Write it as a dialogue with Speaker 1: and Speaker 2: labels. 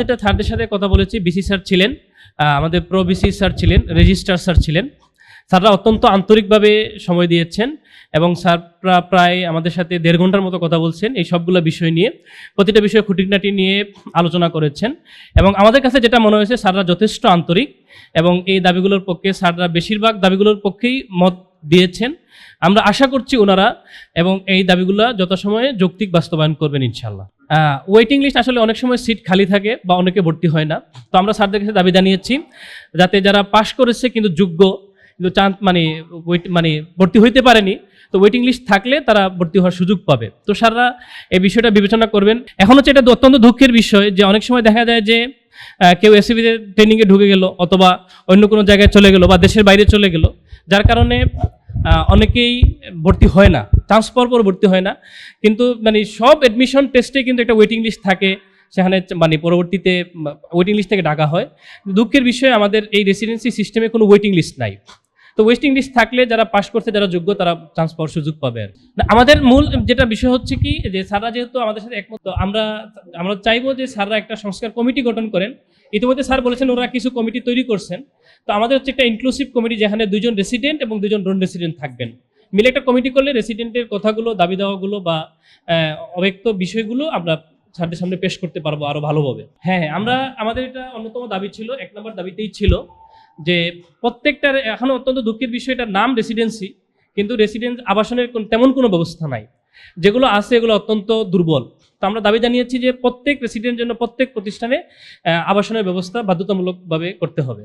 Speaker 1: যেটা স্যারদের সাথে কথা বলেছি বিসি স্যার ছিলেন আমাদের প্রো বিসি স্যার ছিলেন, রেজিস্ট্রার স্যার ছিলেন। স্যাররা অত্যন্ত আন্তরিকভাবে সময় দিয়েছেন এবং স্যাররা প্রায় আমাদের সাথে দেড় ঘণ্টার মতো কথা বলছেন এই সবগুলো বিষয় নিয়ে, প্রতিটা বিষয়ে খুঁটিনাটি নিয়ে আলোচনা করেছেন। এবং আমাদের কাছে যেটা মনে হয়েছে, স্যাররা যথেষ্ট আন্তরিক এবং এই দাবিগুলোর পক্ষে, স্যাররা বেশিরভাগ দাবিগুলোর পক্ষেই মত দিয়েছেন। আমরা আশা করছি ওনারা এবং এই দাবিগুলো যথাসময়ে যৌক্তিক বাস্তবায়ন করবেন ইনশাল্লাহ ওয়েটিং লিস্ট আসলে অনেক সময় সিট খালি থাকে বা অনেকে ভর্তি হয় না। তো আমরা স্যারদের কাছে দাবি জানিয়েছি যাতে যারা পাশ করেছে কিন্তু যোগ্য, কিন্তু চান্স মানে wait- মানে ভর্তি হইতে পারেনি, তো ওয়েটিং লিস্ট থাকলে তারা ভর্তি হওয়ার সুযোগ পাবে। তো স্যাররা এই বিষয়টা বিবেচনা করবেন। এখন হচ্ছে এটা অত্যন্ত দুঃখের বিষয় যে অনেক সময় দেখা যায় যে কেউ এসিবিতে ট্রেনিংয়ে ঢুকে গেল অথবা অন্য কোনো জায়গায় চলে গেল বা দেশের বাইরে চলে গেল, যার কারণে অনেকেই ভর্তি হয় না চান্স পর পর ভর্তি হয় না। কিন্তু মানে সব অ্যাডমিশন টেস্টে কিন্তু একটা ওয়েটিং লিস্ট থাকে, সেখানে মানে পরবর্তীতে ওয়েটিং লিস্ট থেকে ডাকা হয়। দুঃখের বিষয়ে, আমাদের এই রেসিডেন্সি সিস্টেমে কোনো ওয়েটিং লিস্ট নাই। তো ওয়েস্ট লিস্ট থাকলে যারা পাশ করতে যারা যোগ্য, তারা চান্স পাওয়ার সুযোগ পাবে আমাদের মূল যেটা বিষয় হচ্ছে কি, যে স্যাররা যেহেতু আমাদের সাথে একমত আমরা আমরা চাইব যে স্যাররা একটা সংস্কার কমিটি গঠন করেন। ইতিমধ্যে স্যার বলেছেন ওরা কিছু কমিটি তৈরি করছেন। তো আমাদের হচ্ছে একটা ইনক্লুসিভ কমিটি যেখানে দুজন রেসিডেন্ট এবং দুজন নন রেসিডেন্ট থাকবেন। মিলে একটা কমিটি করলে রেসিডেন্টের কথাগুলো, দাবি দেওয়াগুলো বা অব্যক্ত বিষয়গুলো আমরা স্যারদের সামনে পেশ করতে পারব আরও ভালোভাবে। হ্যাঁ হ্যাঁ আমরা, আমাদের এটা অন্যতম দাবি ছিল, এক নম্বর দাবিতেই ছিল। যে প্রত্যেকটার এখন অত্যন্ত দুঃখের বিষয় এটার নাম রেসিডেন্সি কিন্তু রেসিডেন্স আবাসনের তেমন কোনো ব্যবস্থা নাই। যেগুলো আছে এগুলো অত্যন্ত দুর্বল। তো আমরা দাবি জানিয়েছি যে প্রত্যেক রেসিডেন্ট জন্য প্রত্যেক প্রতিষ্ঠানে আবাসনের ব্যবস্থা বাধ্যতামূলকভাবে করতে হবে।